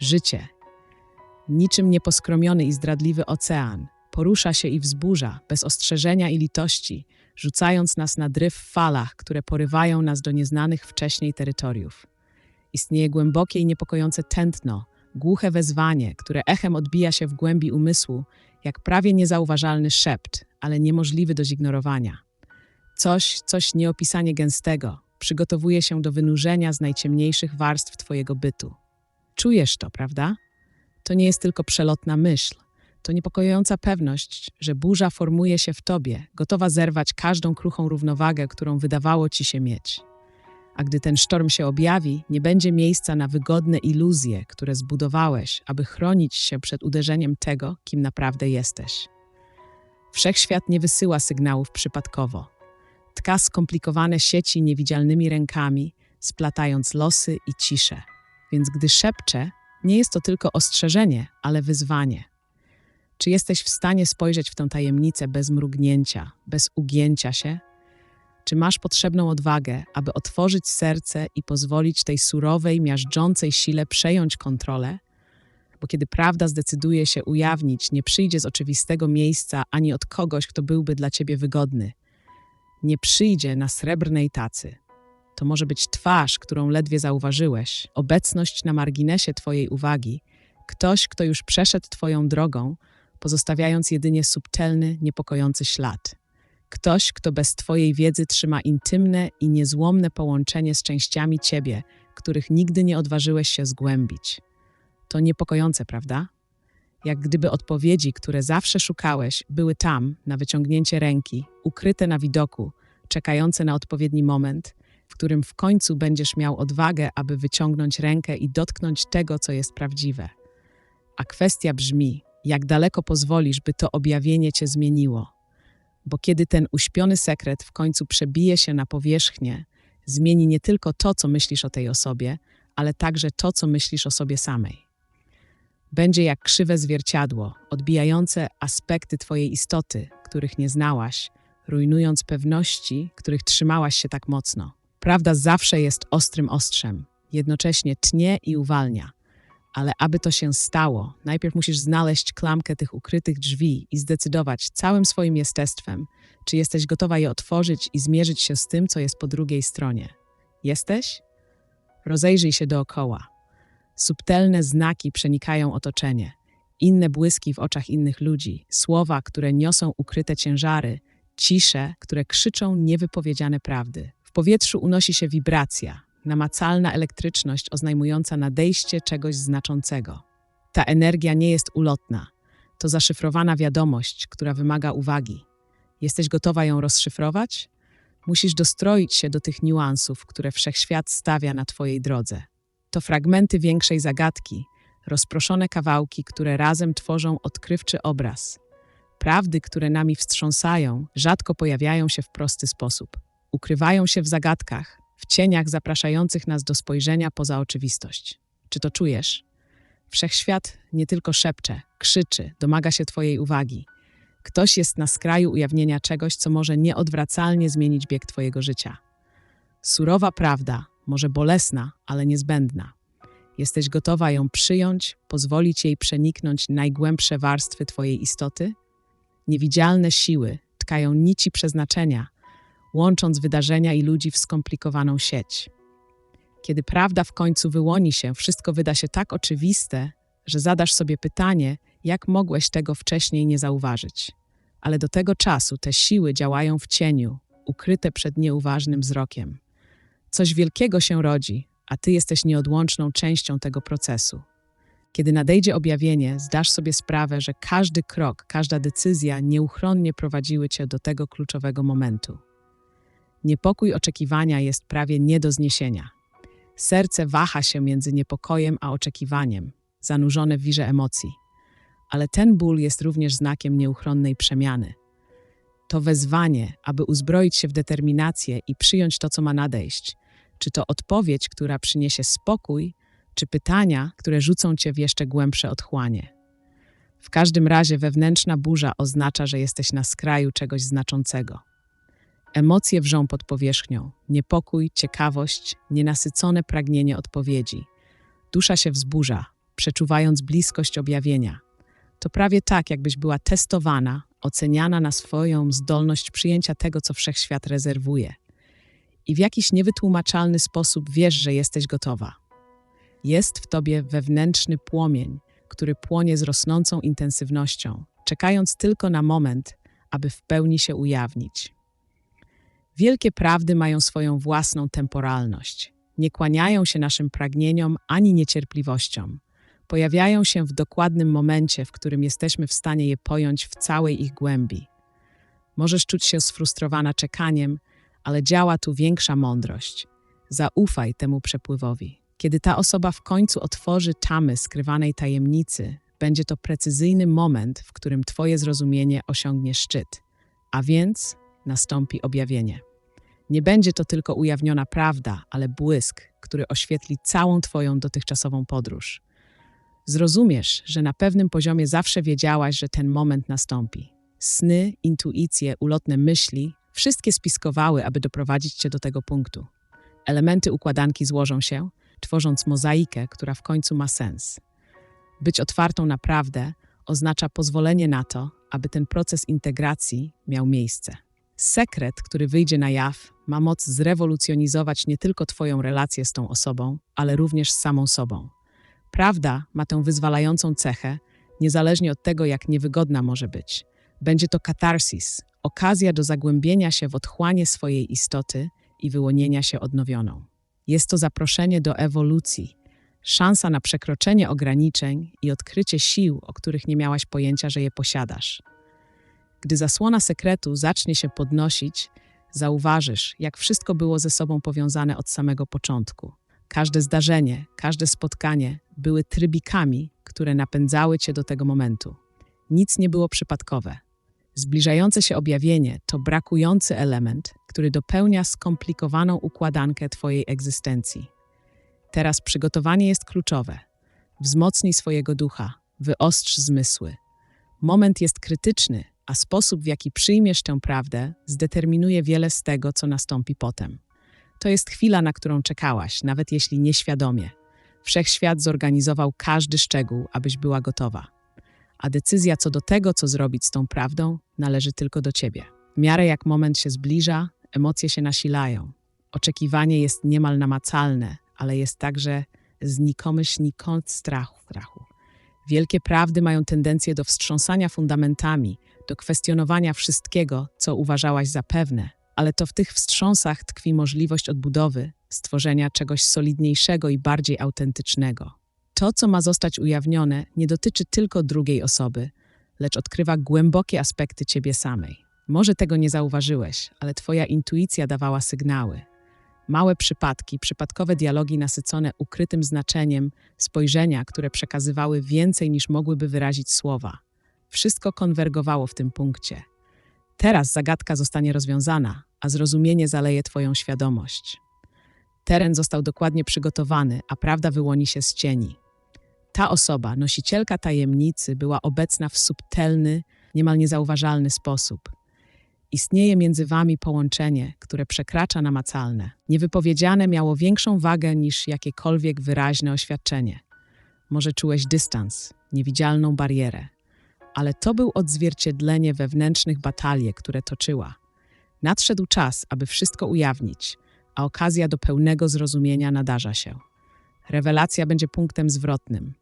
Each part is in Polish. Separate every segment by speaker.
Speaker 1: Życie. Niczym nieposkromiony i zdradliwy ocean, porusza się i wzburza, bez ostrzeżenia i litości, rzucając nas na dryf w falach, które porywają nas do nieznanych wcześniej terytoriów. Istnieje głębokie i niepokojące tętno, głuche wezwanie, które echem odbija się w głębi umysłu, jak prawie niezauważalny szept, ale niemożliwy do zignorowania. Coś, coś nieopisanie gęstego, przygotowuje się do wynurzenia z najciemniejszych warstw Twojego bytu. Czujesz to, prawda? To nie jest tylko przelotna myśl. To niepokojąca pewność, że burza formuje się w tobie, gotowa zerwać każdą kruchą równowagę, którą wydawało ci się mieć. A gdy ten sztorm się objawi, nie będzie miejsca na wygodne iluzje, które zbudowałeś, aby chronić się przed uderzeniem tego, kim naprawdę jesteś. Wszechświat nie wysyła sygnałów przypadkowo. Tka skomplikowane sieci niewidzialnymi rękami, splatając losy i ciszę. Więc gdy szepcze, nie jest to tylko ostrzeżenie, ale wyzwanie. Czy jesteś w stanie spojrzeć w tę tajemnicę bez mrugnięcia, bez ugięcia się? Czy masz potrzebną odwagę, aby otworzyć serce i pozwolić tej surowej, miażdżącej sile przejąć kontrolę? Bo kiedy prawda zdecyduje się ujawnić, nie przyjdzie z oczywistego miejsca ani od kogoś, kto byłby dla ciebie wygodny. Nie przyjdzie na srebrnej tacy. To może być twarz, którą ledwie zauważyłeś, obecność na marginesie Twojej uwagi, ktoś, kto już przeszedł Twoją drogą, pozostawiając jedynie subtelny, niepokojący ślad. Ktoś, kto bez Twojej wiedzy trzyma intymne i niezłomne połączenie z częściami Ciebie, których nigdy nie odważyłeś się zgłębić. To niepokojące, prawda? Jak gdyby odpowiedzi, które zawsze szukałeś, były tam, na wyciągnięcie ręki, ukryte na widoku, czekające na odpowiedni moment, w którym w końcu będziesz miał odwagę, aby wyciągnąć rękę i dotknąć tego, co jest prawdziwe. A kwestia brzmi, jak daleko pozwolisz, by to objawienie cię zmieniło. Bo kiedy ten uśpiony sekret w końcu przebije się na powierzchnię, zmieni nie tylko to, co myślisz o tej osobie, ale także to, co myślisz o sobie samej. Będzie jak krzywe zwierciadło, odbijające aspekty Twojej istoty, których nie znałaś, rujnując pewności, których trzymałaś się tak mocno. Prawda zawsze jest ostrym ostrzem, jednocześnie tnie i uwalnia. Ale aby to się stało, najpierw musisz znaleźć klamkę tych ukrytych drzwi i zdecydować całym swoim jestestwem, czy jesteś gotowa je otworzyć i zmierzyć się z tym, co jest po drugiej stronie. Jesteś? Rozejrzyj się dookoła. Subtelne znaki przenikają otoczenie, inne błyski w oczach innych ludzi, słowa, które niosą ukryte ciężary, cisze, które krzyczą niewypowiedziane prawdy. W powietrzu unosi się wibracja, namacalna elektryczność oznajmująca nadejście czegoś znaczącego. Ta energia nie jest ulotna. To zaszyfrowana wiadomość, która wymaga uwagi. Jesteś gotowa ją rozszyfrować? Musisz dostroić się do tych niuansów, które wszechświat stawia na Twojej drodze. To fragmenty większej zagadki, rozproszone kawałki, które razem tworzą odkrywczy obraz. Prawdy, które nami wstrząsają, rzadko pojawiają się w prosty sposób. Ukrywają się w zagadkach, w cieniach zapraszających nas do spojrzenia poza oczywistość. Czy to czujesz? Wszechświat nie tylko szepcze, krzyczy, domaga się Twojej uwagi. Ktoś jest na skraju ujawnienia czegoś, co może nieodwracalnie zmienić bieg Twojego życia. Surowa prawda, może bolesna, ale niezbędna. Jesteś gotowa ją przyjąć, pozwolić jej przeniknąć najgłębsze warstwy Twojej istoty? Niewidzialne siły tkają nici przeznaczenia – łącząc wydarzenia i ludzi w skomplikowaną sieć. Kiedy prawda w końcu wyłoni się, wszystko wyda się tak oczywiste, że zadasz sobie pytanie, jak mogłeś tego wcześniej nie zauważyć. Ale do tego czasu te siły działają w cieniu, ukryte przed nieuważnym wzrokiem. Coś wielkiego się rodzi, a ty jesteś nieodłączną częścią tego procesu. Kiedy nadejdzie objawienie, zdasz sobie sprawę, że każdy krok, każda decyzja nieuchronnie prowadziły cię do tego kluczowego momentu. Niepokój oczekiwania jest prawie nie do zniesienia. Serce waha się między niepokojem a oczekiwaniem, zanurzone w wirze emocji. Ale ten ból jest również znakiem nieuchronnej przemiany. To wezwanie, aby uzbroić się w determinację i przyjąć to, co ma nadejść. Czy to odpowiedź, która przyniesie spokój, czy pytania, które rzucą cię w jeszcze głębsze otchłanie. W każdym razie wewnętrzna burza oznacza, że jesteś na skraju czegoś znaczącego. Emocje wrzą pod powierzchnią, niepokój, ciekawość, nienasycone pragnienie odpowiedzi. Dusza się wzburza, przeczuwając bliskość objawienia. To prawie tak, jakbyś była testowana, oceniana na swoją zdolność przyjęcia tego, co wszechświat rezerwuje. I w jakiś niewytłumaczalny sposób wiesz, że jesteś gotowa. Jest w tobie wewnętrzny płomień, który płonie z rosnącą intensywnością, czekając tylko na moment, aby w pełni się ujawnić. Wielkie prawdy mają swoją własną temporalność. Nie kłaniają się naszym pragnieniom ani niecierpliwościom. Pojawiają się w dokładnym momencie, w którym jesteśmy w stanie je pojąć w całej ich głębi. Możesz czuć się sfrustrowana czekaniem, ale działa tu większa mądrość. Zaufaj temu przepływowi. Kiedy ta osoba w końcu otworzy tamy skrywanej tajemnicy, będzie to precyzyjny moment, w którym Twoje zrozumienie osiągnie szczyt, a więc nastąpi objawienie. Nie będzie to tylko ujawniona prawda, ale błysk, który oświetli całą Twoją dotychczasową podróż. Zrozumiesz, że na pewnym poziomie zawsze wiedziałaś, że ten moment nastąpi. Sny, intuicje, ulotne myśli wszystkie spiskowały, aby doprowadzić Cię do tego punktu. Elementy układanki złożą się, tworząc mozaikę, która w końcu ma sens. Być otwartą na prawdę oznacza pozwolenie na to, aby ten proces integracji miał miejsce. Sekret, który wyjdzie na jaw, ma moc zrewolucjonizować nie tylko Twoją relację z tą osobą, ale również z samą sobą. Prawda ma tę wyzwalającą cechę, niezależnie od tego, jak niewygodna może być. Będzie to katarsis, okazja do zagłębienia się w otchłanie swojej istoty i wyłonienia się odnowioną. Jest to zaproszenie do ewolucji, szansa na przekroczenie ograniczeń i odkrycie sił, o których nie miałaś pojęcia, że je posiadasz. Gdy zasłona sekretu zacznie się podnosić, zauważysz, jak wszystko było ze sobą powiązane od samego początku. Każde zdarzenie, każde spotkanie były trybikami, które napędzały cię do tego momentu. Nic nie było przypadkowe. Zbliżające się objawienie to brakujący element, który dopełnia skomplikowaną układankę Twojej egzystencji. Teraz przygotowanie jest kluczowe. Wzmocnij swojego ducha, wyostrz zmysły. Moment jest krytyczny, a sposób, w jaki przyjmiesz tę prawdę, zdeterminuje wiele z tego, co nastąpi potem. To jest chwila, na którą czekałaś, nawet jeśli nieświadomie. Wszechświat zorganizował każdy szczegół, abyś była gotowa. A decyzja co do tego, co zrobić z tą prawdą, należy tylko do ciebie. W miarę jak moment się zbliża, emocje się nasilają. Oczekiwanie jest niemal namacalne, ale jest także znikomy śnikąd strachu. strachu. Wielkie prawdy mają tendencję do wstrząsania fundamentami, do kwestionowania wszystkiego, co uważałaś za pewne, ale to w tych wstrząsach tkwi możliwość odbudowy, stworzenia czegoś solidniejszego i bardziej autentycznego. To, co ma zostać ujawnione, nie dotyczy tylko drugiej osoby, lecz odkrywa głębokie aspekty ciebie samej. Może tego nie zauważyłeś, ale twoja intuicja dawała sygnały. Małe przypadki, przypadkowe dialogi nasycone ukrytym znaczeniem, spojrzenia, które przekazywały więcej niż mogłyby wyrazić słowa. Wszystko konwergowało w tym punkcie. Teraz zagadka zostanie rozwiązana, a zrozumienie zaleje Twoją świadomość. Teren został dokładnie przygotowany, a prawda wyłoni się z cieni. Ta osoba, nosicielka tajemnicy, była obecna w subtelny, niemal niezauważalny sposób. Istnieje między wami połączenie, które przekracza namacalne. Niewypowiedziane miało większą wagę niż jakiekolwiek wyraźne oświadczenie. Może czułeś dystans, niewidzialną barierę, ale to był odzwierciedlenie wewnętrznych batalii, które toczyła. Nadszedł czas, aby wszystko ujawnić, a okazja do pełnego zrozumienia nadarza się. Rewelacja będzie punktem zwrotnym.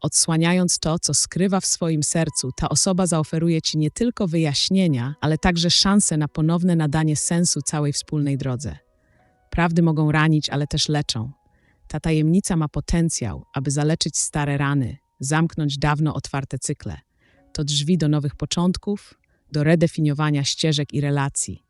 Speaker 1: Odsłaniając to, co skrywa w swoim sercu, ta osoba zaoferuje ci nie tylko wyjaśnienia, ale także szansę na ponowne nadanie sensu całej wspólnej drodze. Prawdy mogą ranić, ale też leczą. Ta tajemnica ma potencjał, aby zaleczyć stare rany, zamknąć dawno otwarte cykle. To drzwi do nowych początków, do redefiniowania ścieżek i relacji.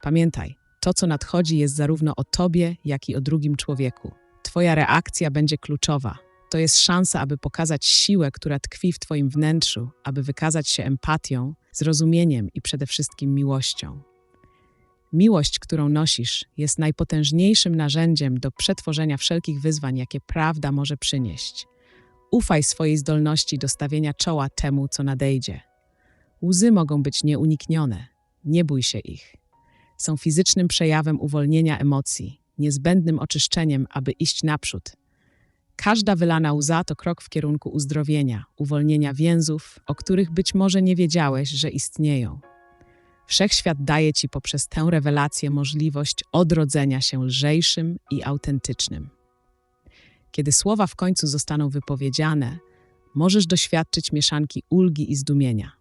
Speaker 1: Pamiętaj, to, co nadchodzi, jest zarówno o tobie, jak i o drugim człowieku. Twoja reakcja będzie kluczowa. To jest szansa, aby pokazać siłę, która tkwi w Twoim wnętrzu, aby wykazać się empatią, zrozumieniem i przede wszystkim miłością. Miłość, którą nosisz, jest najpotężniejszym narzędziem do przetworzenia wszelkich wyzwań, jakie prawda może przynieść. Ufaj swojej zdolności do stawienia czoła temu, co nadejdzie. Łzy mogą być nieuniknione, nie bój się ich. Są fizycznym przejawem uwolnienia emocji, niezbędnym oczyszczeniem, aby iść naprzód. Każda wylana łza to krok w kierunku uzdrowienia, uwolnienia więzów, o których być może nie wiedziałeś, że istnieją. Wszechświat daje ci poprzez tę rewelację możliwość odrodzenia się lżejszym i autentycznym. Kiedy słowa w końcu zostaną wypowiedziane, możesz doświadczyć mieszanki ulgi i zdumienia.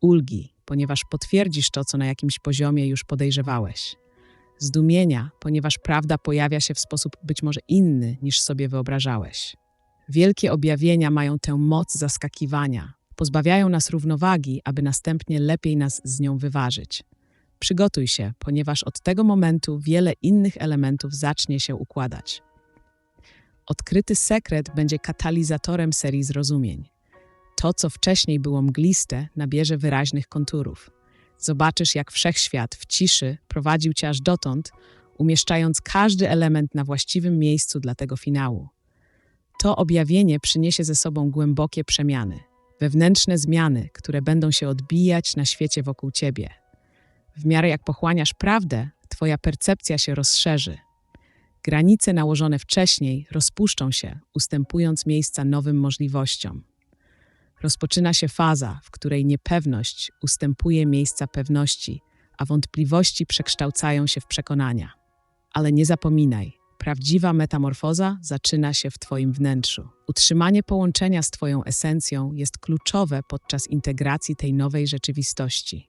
Speaker 1: Ulgi, ponieważ potwierdzisz to, co na jakimś poziomie już podejrzewałeś. Zdumienia, ponieważ prawda pojawia się w sposób być może inny niż sobie wyobrażałeś. Wielkie objawienia mają tę moc zaskakiwania, pozbawiają nas równowagi, aby następnie lepiej nas z nią wyważyć. Przygotuj się, ponieważ od tego momentu wiele innych elementów zacznie się układać. Odkryty sekret będzie katalizatorem serii zrozumień. To, co wcześniej było mgliste, nabierze wyraźnych konturów. Zobaczysz, jak wszechświat w ciszy prowadził cię aż dotąd, umieszczając każdy element na właściwym miejscu dla tego finału. To objawienie przyniesie ze sobą głębokie przemiany, wewnętrzne zmiany, które będą się odbijać na świecie wokół ciebie. W miarę jak pochłaniasz prawdę, twoja percepcja się rozszerzy. Granice nałożone wcześniej rozpuszczą się, ustępując miejsca nowym możliwościom. Rozpoczyna się faza, w której niepewność ustępuje miejsca pewności, a wątpliwości przekształcają się w przekonania. Ale nie zapominaj, prawdziwa metamorfoza zaczyna się w Twoim wnętrzu. Utrzymanie połączenia z Twoją esencją jest kluczowe podczas integracji tej nowej rzeczywistości.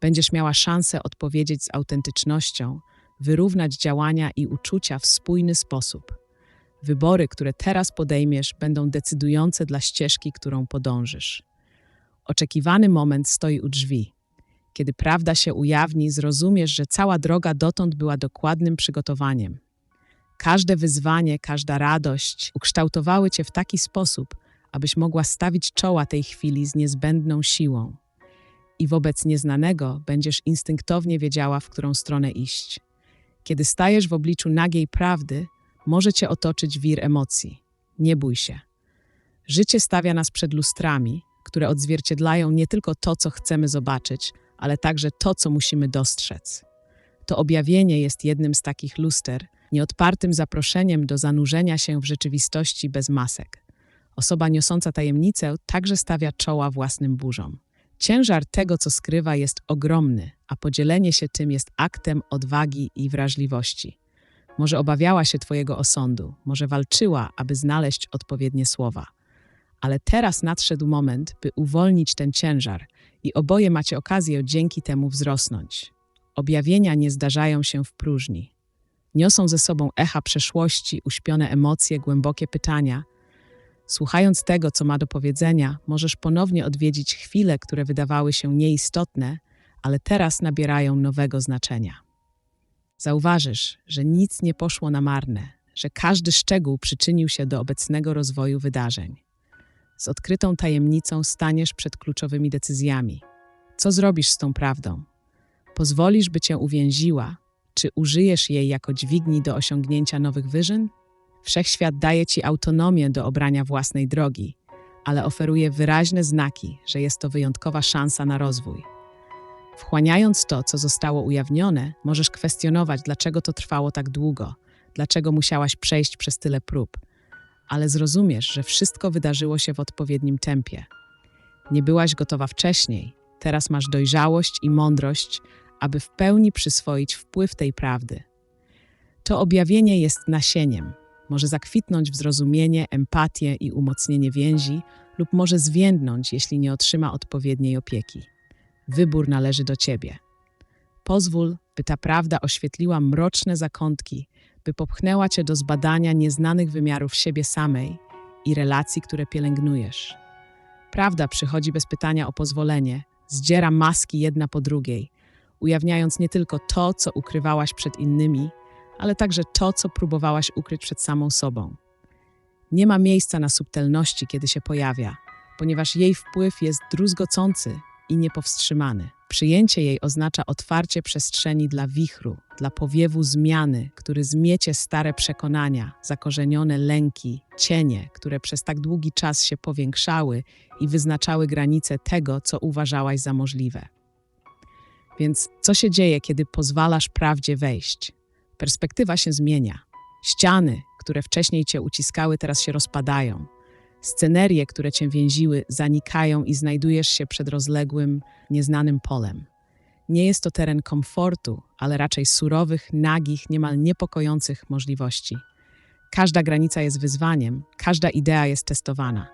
Speaker 1: Będziesz miała szansę odpowiedzieć z autentycznością, wyrównać działania i uczucia w spójny sposób. Wybory, które teraz podejmiesz, będą decydujące dla ścieżki, którą podążysz. Oczekiwany moment stoi u drzwi. Kiedy prawda się ujawni, zrozumiesz, że cała droga dotąd była dokładnym przygotowaniem. Każde wyzwanie, każda radość ukształtowały cię w taki sposób, abyś mogła stawić czoła tej chwili z niezbędną siłą. I wobec nieznanego będziesz instynktownie wiedziała, w którą stronę iść. Kiedy stajesz w obliczu nagiej prawdy, może cię otoczyć wir emocji. Nie bój się. Życie stawia nas przed lustrami, które odzwierciedlają nie tylko to, co chcemy zobaczyć, ale także to, co musimy dostrzec. To objawienie jest jednym z takich luster, nieodpartym zaproszeniem do zanurzenia się w rzeczywistości bez masek. Osoba niosąca tajemnicę także stawia czoła własnym burzom. Ciężar tego, co skrywa, jest ogromny, a podzielenie się tym jest aktem odwagi i wrażliwości. Może obawiała się Twojego osądu, może walczyła, aby znaleźć odpowiednie słowa. Ale teraz nadszedł moment, by uwolnić ten ciężar i oboje macie okazję dzięki temu wzrosnąć. Objawienia nie zdarzają się w próżni. Niosą ze sobą echa przeszłości, uśpione emocje, głębokie pytania. Słuchając tego, co ma do powiedzenia, możesz ponownie odwiedzić chwile, które wydawały się nieistotne, ale teraz nabierają nowego znaczenia. Zauważysz, że nic nie poszło na marne, że każdy szczegół przyczynił się do obecnego rozwoju wydarzeń. Z odkrytą tajemnicą staniesz przed kluczowymi decyzjami. Co zrobisz z tą prawdą? Pozwolisz, by cię uwięziła, czy użyjesz jej jako dźwigni do osiągnięcia nowych wyżyn? Wszechświat daje ci autonomię do obrania własnej drogi, ale oferuje wyraźne znaki, że jest to wyjątkowa szansa na rozwój. Wchłaniając to, co zostało ujawnione, możesz kwestionować, dlaczego to trwało tak długo, dlaczego musiałaś przejść przez tyle prób, ale zrozumiesz, że wszystko wydarzyło się w odpowiednim tempie. Nie byłaś gotowa wcześniej, teraz masz dojrzałość i mądrość, aby w pełni przyswoić wpływ tej prawdy. To objawienie jest nasieniem. Może zakwitnąć w zrozumienie, empatię i umocnienie więzi, lub może zwiędnąć, jeśli nie otrzyma odpowiedniej opieki. Wybór należy do ciebie. Pozwól, by ta prawda oświetliła mroczne zakątki, by popchnęła cię do zbadania nieznanych wymiarów siebie samej i relacji, które pielęgnujesz. Prawda przychodzi bez pytania o pozwolenie, zdziera maski jedna po drugiej, ujawniając nie tylko to, co ukrywałaś przed innymi, ale także to, co próbowałaś ukryć przed samą sobą. Nie ma miejsca na subtelności, kiedy się pojawia, ponieważ jej wpływ jest druzgocący i niepowstrzymany. Przyjęcie jej oznacza otwarcie przestrzeni dla wichru, dla powiewu zmiany, który zmiecie stare przekonania, zakorzenione lęki, cienie, które przez tak długi czas się powiększały i wyznaczały granice tego, co uważałaś za możliwe. Więc co się dzieje, kiedy pozwalasz prawdzie wejść? Perspektywa się zmienia. Ściany, które wcześniej cię uciskały, teraz się rozpadają. Scenerie, które cię więziły, zanikają i znajdujesz się przed rozległym, nieznanym polem. Nie jest to teren komfortu, ale raczej surowych, nagich, niemal niepokojących możliwości. Każda granica jest wyzwaniem, każda idea jest testowana.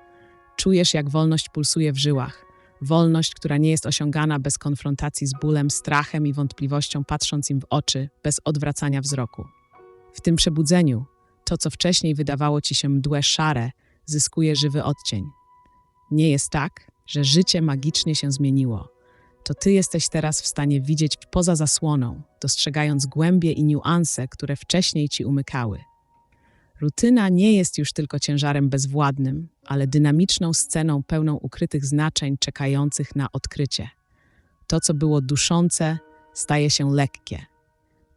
Speaker 1: Czujesz, jak wolność pulsuje w żyłach. Wolność, która nie jest osiągana bez konfrontacji z bólem, strachem i wątpliwością, patrząc im w oczy, bez odwracania wzroku. W tym przebudzeniu, to co wcześniej wydawało ci się mdłe szare, zyskuje żywy odcień. Nie jest tak, że życie magicznie się zmieniło. To ty jesteś teraz w stanie widzieć poza zasłoną, dostrzegając głębie i niuanse, które wcześniej ci umykały. Rutyna nie jest już tylko ciężarem bezwładnym, ale dynamiczną sceną pełną ukrytych znaczeń czekających na odkrycie. To, co było duszące, staje się lekkie.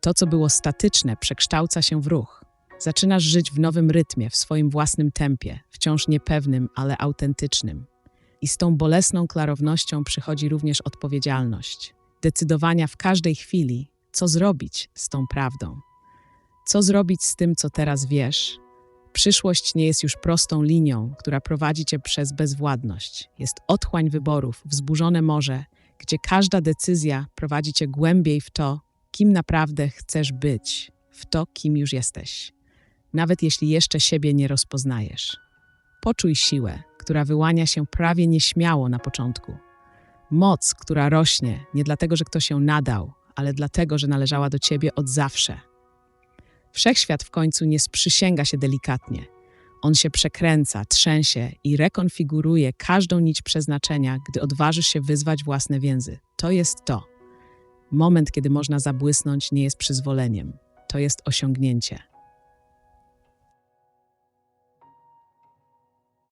Speaker 1: To, co było statyczne, przekształca się w ruch. Zaczynasz żyć w nowym rytmie, w swoim własnym tempie, wciąż niepewnym, ale autentycznym. I z tą bolesną klarownością przychodzi również odpowiedzialność. Decydowania w każdej chwili, co zrobić z tą prawdą. Co zrobić z tym, co teraz wiesz? Przyszłość nie jest już prostą linią, która prowadzi cię przez bezwładność. Jest otchłań wyborów, wzburzone morze, gdzie każda decyzja prowadzi cię głębiej w to, kim naprawdę chcesz być, w to, kim już jesteś. Nawet jeśli jeszcze siebie nie rozpoznajesz. Poczuj siłę, która wyłania się prawie nieśmiało na początku. Moc, która rośnie nie dlatego, że ktoś ją nadał, ale dlatego, że należała do ciebie od zawsze. Wszechświat w końcu nie sprzysięga się delikatnie. On się przekręca, trzęsie i rekonfiguruje każdą nić przeznaczenia, gdy odważysz się wyzwać własne więzy. To jest to. Moment, kiedy można zabłysnąć, nie jest przyzwoleniem. To jest osiągnięcie.